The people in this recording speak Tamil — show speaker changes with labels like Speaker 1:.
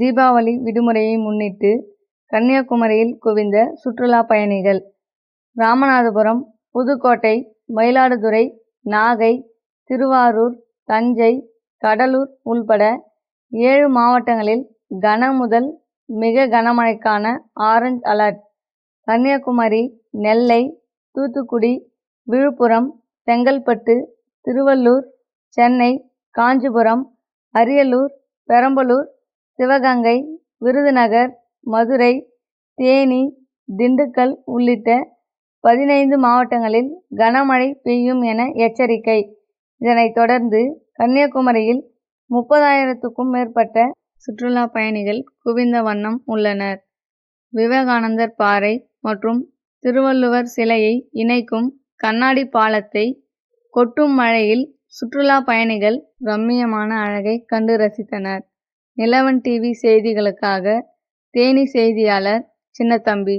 Speaker 1: தீபாவளி விடுமுறையை முன்னிட்டு கன்னியாகுமரியில் குவிந்த சுற்றுலா பயணிகள். ராமநாதபுரம் புதுக்கோட்டை மயிலாடுதுறை நாகை திருவாரூர் தஞ்சை கடலூர் உள்பட ஏழு மாவட்டங்களில் கன முதல் மிக கனமழைக்கான ஆரஞ்ச் அலர்ட். கன்னியாகுமரி நெல்லை தூத்துக்குடி விழுப்புரம் செங்கல்பட்டு திருவள்ளூர் சென்னை காஞ்சிபுரம் அரியலூர் பெரம்பலூர் சிவகங்கை விருதுநகர் மதுரை தேனி திண்டுக்கல் உள்ளிட்ட பதினைந்து மாவட்டங்களில் கனமழை பெய்யும் என எச்சரிக்கை. இதனைத் தொடர்ந்து கன்னியாகுமரியில் முப்பதாயிரத்துக்கும் மேற்பட்ட சுற்றுலா பயணிகள் குவிந்த வண்ணம் உள்ளனர். விவேகானந்தர் பாறை மற்றும் திருவள்ளுவர் சிலையை இணைக்கும் கண்ணாடி பாலத்தை கொட்டும் மழையில் சுற்றுலா பயணிகள் ரம்மியமான அழகை கண்டு ரசித்தனர். நிலவன் டிவி செய்திகளுக்காக தேனி செய்தியாளர் சின்னத்தம்பி